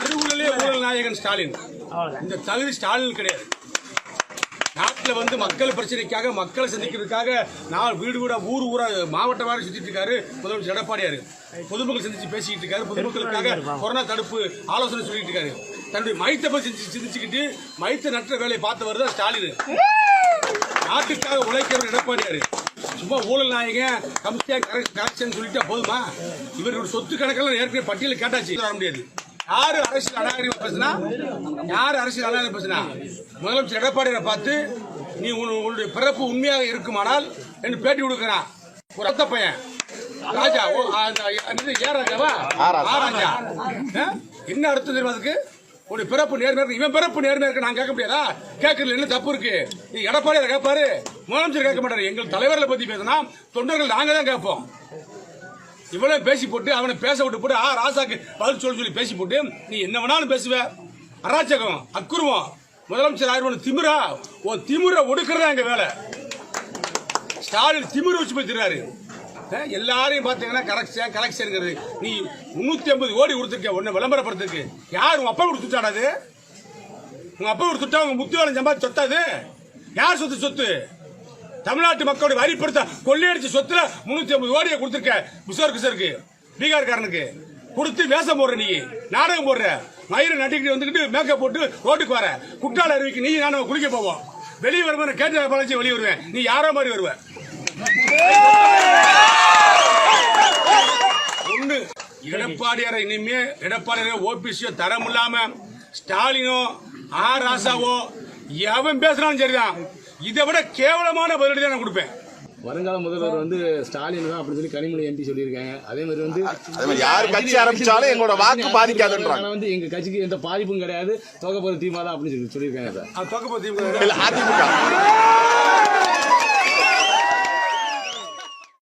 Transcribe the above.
நடுவுலயே ஊழல் ஊழல் நாயகன் ஸ்டாலின். இந்த தகுதி ஸ்டாலின் கிடையாது. நாட்டில் வந்து மக்கள் பிரச்சனைக்காக மக்களை சந்திக்கிறதுக்காக நான் வீடு வீடா ஊர் ஊரா மாவட்ட வாரி சுத்திட்டு இருக்காரு முதலமைச்சர் எடப்பாடியாரு. பொதுமக்கள் சந்திச்சு பேசிக்கிட்டு இருக்காரு. பொதுமக்களுக்காக கொரோனா தடுப்பு ஆலோசனை சொல்லிட்டு இருக்காரு. தன்னுடைய மைத்தை சிந்திச்சு- சிந்திச்சுக்கிட்டு மைத்த நற்ற வேலையை பார்த்தவர் தான் ஸ்டாலின். நாட்டுக்காக உழைக்கிறவர் எடப்பாடியாரு. சும்மா ஊழல் நாயகன் கமிஷன் கரெக்ஷன் சொல்லிட்டா போதுமா? இவரோட சொத்து கணக்கெல்லாம் ஏற்கனவே பட்டியலில் கேட்டாச்சு. வர முடியாது. யாரு அரசியல் அநாகரிகம் பேசுனா? யாரு அரசியல் அநாகரிகம் பேசுனா? முதலமைச்சர் எடப்பாடியாரை பார்த்து நீ உன் உன்னுடைய பிறப்பு உண்மையாக இருக்குமானால் என்று பேட்டி கொடுக்கிறான் ஒரு அத்த பையன். ராஜா ஏ ராஜாவா? ராஜா? என்ன அர்த்தம் தெரியுமா அதுக்கு? உன்னுடைய பிறப்பு நேர்மையா இருக்கு. இவன் பிறப்பு நேர்மையா இருக்கு. நான் கேட்க முடியாதா? கேட்கறதுல என்ன தப்பு இருக்கு? நீ எடப்பாடியார் கேட்பாரு முதலமைச்சர் கேட்க மாட்டார். எங்கள் தலைவர்களை பத்தி பேசினா தொண்டர்கள் நாங்க தான் கேட்போம். இவ்வளவு பேசி போட்டு அவனை பேச விட்டு போட்டு ஆ ராசாக்கு பதில் சொல்லி சொல்லி பேசி போட்டு நீ என்ன வேணாலும் பேசுவ. அராச்சகம் அக்குருவம். முதலமைச்சர் ஆயிரம் திமிரா? உன் திமிரை ஒடுக்கிறதா எங்க வேலை? ஸ்டாலின் திமிர வச்சு போய் எல்லாரையும் பார்த்தீங்கன்னா கரெக்ஷன் கலெக்ஷனுங்கிறது நீ முன்னூத்தி ஐம்பது கோடி கொடுத்துருக்க உன்னை விளம்பரப்படுத்துக்கு யார் உங்க அப்பா கொடுத்துட்டாடா அது? உங்க அப்பா கொடுத்துட்டா உங்க முத்துவேலன் சம்பாதி சொத்தாது யார் சொத்து சொத்து? தமிழ்நாட்டு மக்களுடைய வரிப்படுத்த கொள்ளையடிச்ச சொத்துல முன்னூத்தி ஐம்பது கோடியை கொடுத்துருக்க கிஷோர் கிஷோருக்கு பீகார்காரனுக்கு. கொடுத்து வேஷம் போடுற நீ நாடகம் போடுற. மயிறு நட்டிக்கிட்டு வந்துக்கிட்டு மேக்கப் போட்டு ரோட்டுக்கு வர. குற்றால அருவிக்கு நீ நானும் குளிக்க போவோம். வெளியே வருவேன் கேட்ட பழச்சி வெளியே வருவேன். நீ யாரோ மாதிரி வருவ. ஒண்ணு எடப்பாடியார இனிமே எடப்பாடியார ஓபிசியோ தரம் இல்லாம ஸ்டாலினோ ஆர் ராசாவோ எவன் பேசுறான்னு சரிதான். இதை விட கேவலமான பதிலடி தான் நான் கொடுப்பேன். வருங்கால முதல்வர் வந்து ஸ்டாலின் தான் அப்படின்னு சொல்லி கனிமொழி எம்பி சொல்லியிருக்காங்க. அதே மாதிரி வந்து அதே மாதிரி யார் கட்சி ஆரம்பிச்சாலும் எங்களோட வாக்கு பாதிக்காதுன்றாங்க. வந்து எங்க கட்சிக்கு எந்த பாதிப்பும் கிடையாது. தொகை போற தீமா தான் அப்படின்னு சொல்லி சொல்லியிருக்காங்க சார் அது தொகுப்பு திமுக இல்ல அதிமுக.